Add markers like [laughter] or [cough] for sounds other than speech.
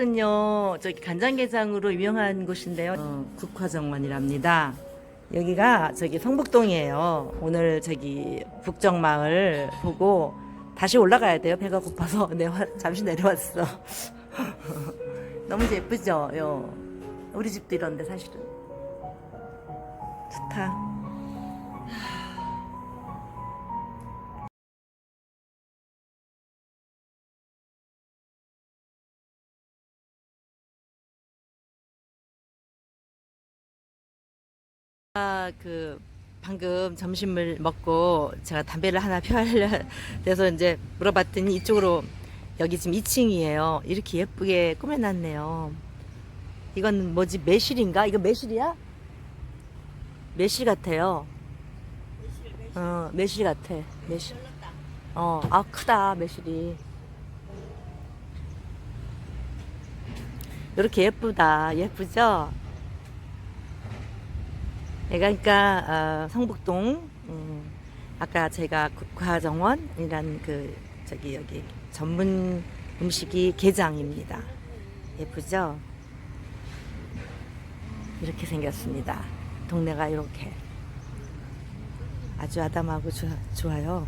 이곳은요. 저기 간장게장으로 유명한 곳인데요. 어, 국화정원이랍니다. 여기가 저기 성북동이에요. 오늘 저기 북정마을 보고 다시 올라가야 돼요. 배가 고파서. [laughs] 내가 잠시 내려왔어. [laughs] 너무 예쁘죠? 요. 우리 집도 이런데 사실은. 좋다 아, 그 방금 점심을 먹고 제가 담배를 하나 펴려 [laughs] 돼서 이제 물어봤더니 이쪽으로 여기 지금 2층이에요. 이렇게 예쁘게 꾸며놨네요. 이건 뭐지 매실인가? 이거 매실이야? 매실 같아요. 어, 매실 같아. 매실. 어, 아 크다 매실이. 이렇게 예쁘다. 예쁘죠? 얘가 그러니까 어, 성북동 음, 아까 제가 국화정원이란 그 저기 여기 전문 음식이 게장입니다. 예쁘죠? 이렇게 생겼습니다. 동네가 이렇게 아주 아담하고 좋아, 좋아요.